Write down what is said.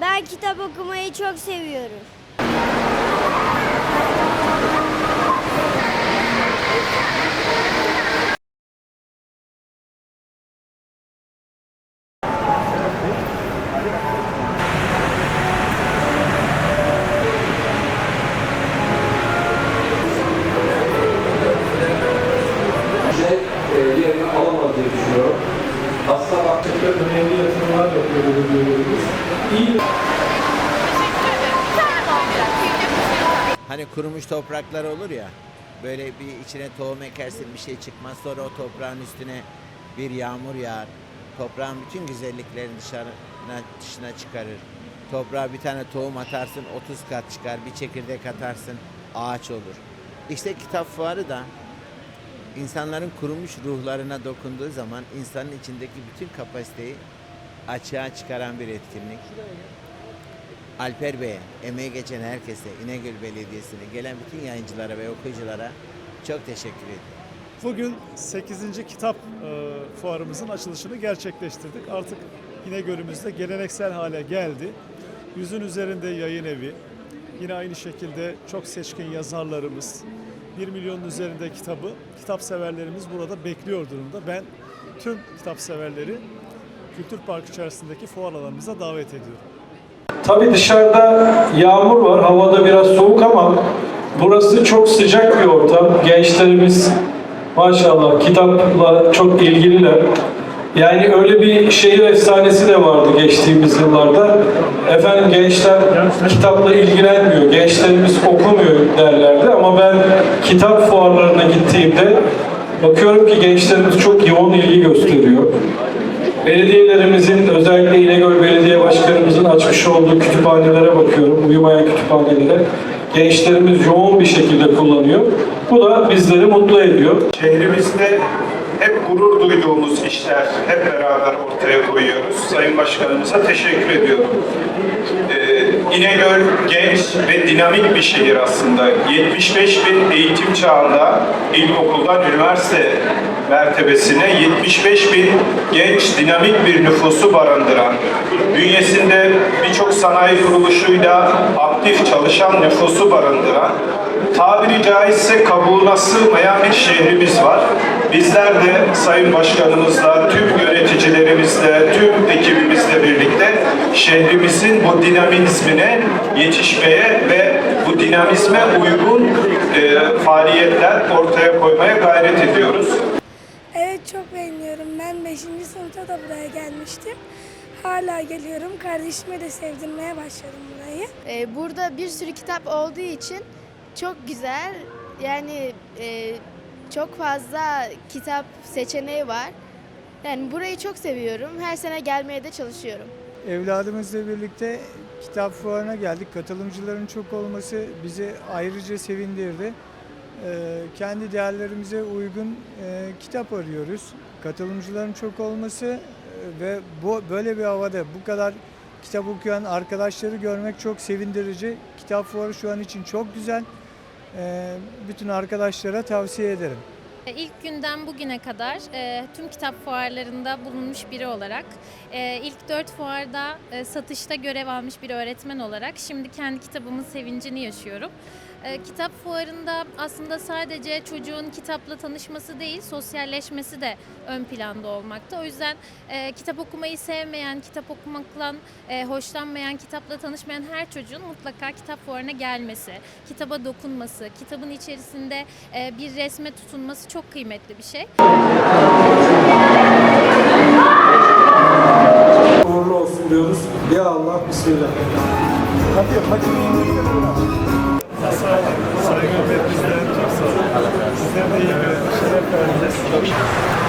Ben kitap okumayı çok seviyorum. e, yerini alamaz diye düşünüyorum. Aslında baktıkça önemli yatırımlar yapıyor belediyelerimiz. Hani kurumuş topraklar olur ya. Böyle bir içine tohum ekersin bir şey çıkmaz sonra o toprağın üstüne bir yağmur yağar. Toprağın bütün güzelliklerini dışarına, dışına çıkarır. Toprağa bir tane tohum atarsın 30 kat çıkar. Bir çekirdek atarsın ağaç olur. İşte kitap fuarı da insanların kurumuş ruhlarına dokunduğu zaman insanın içindeki bütün kapasiteyi açığa çıkaran bir etkinlik. Alper Bey'e, emeği geçen herkese, İnegöl Belediyesi'ne, gelen bütün yayıncılara ve okuyuculara çok teşekkür ediyorum. Bugün 8. kitap e, fuarımızın açılışını gerçekleştirdik. Artık İnegöl'ümüzde geleneksel hale geldi. Yüzün üzerinde yayın evi, yine aynı şekilde çok seçkin yazarlarımız, 1 milyonun üzerinde kitabı kitap severlerimiz burada bekliyor durumda. Ben tüm kitap severleri Kültür Park içerisindeki fuar alanımıza davet ediyorum. Tabii dışarıda yağmur var, havada biraz soğuk ama burası çok sıcak bir ortam. Gençlerimiz maşallah kitapla çok ilgililer. Yani öyle bir şehir efsanesi de vardı geçtiğimiz yıllarda. Efendim gençler kitapla ilgilenmiyor, gençlerimiz okumuyor derlerdi ama ben kitap fuarlarına gittiğimde bakıyorum ki gençlerimiz çok yoğun ilgi gösteriyor. Belediyelerimizin özellikle İnegöl Belediye Başkanımızın açmış olduğu kütüphanelere bakıyorum, uyumayan kütüphanelere. Gençlerimiz yoğun bir şekilde kullanıyor. Bu da bizleri mutlu ediyor. Şehrimizde hep gurur duyduğumuz işler hep beraber ortaya koyuyoruz. Sayın Başkanımıza teşekkür ediyorum. İnegöl genç ve dinamik bir şehir aslında. 75 bin eğitim çağında ilkokuldan üniversite mertebesine 75 bin genç dinamik bir nüfusu barındıran, bünyesinde birçok sanayi kuruluşuyla aktif çalışan nüfusu barındıran, tabiri caizse kabuğuna sığmayan bir şehrimiz var. Bizler de Sayın Başkanımızla, tüm yöneticilerimizle, tüm ekibimizle birlikte şehrimizin bu dinamizmine yetişmeye ve bu dinamizme uygun e, faaliyetler ortaya koymaya gayret ediyoruz. Evet çok beğeniyorum. Ben 5. sınıfta da buraya gelmiştim. Hala geliyorum. Kardeşime de sevdirmeye başladım burayı. Ee, burada bir sürü kitap olduğu için çok güzel. Yani e, çok fazla kitap seçeneği var. Yani burayı çok seviyorum. Her sene gelmeye de çalışıyorum. Evladımızla birlikte kitap fuarına geldik. Katılımcıların çok olması bizi ayrıca sevindirdi. Ee, kendi değerlerimize uygun e, kitap arıyoruz. Katılımcıların çok olması e, ve bu böyle bir havada bu kadar kitap okuyan arkadaşları görmek çok sevindirici. Kitap fuarı şu an için çok güzel. Ee, bütün arkadaşlara tavsiye ederim. İlk günden bugüne kadar e, tüm kitap fuarlarında bulunmuş biri olarak, e, ilk dört fuarda e, satışta görev almış bir öğretmen olarak şimdi kendi kitabımın sevincini yaşıyorum. E, kitap fuarında aslında sadece çocuğun kitapla tanışması değil, sosyalleşmesi de ön planda olmakta. O yüzden e, kitap okumayı sevmeyen, kitap okumakla e, hoşlanmayan, kitapla tanışmayan her çocuğun mutlaka kitap fuarına gelmesi, kitaba dokunması, kitabın içerisinde e, bir resme tutunması çok kıymetli bir şey. Uğurlu olsun diyoruz. Ya Allah, Bismillah. Hadi, hadi. Saygı hepinizden çok sağ olun. Sizler de iyi bir şeref verdiniz.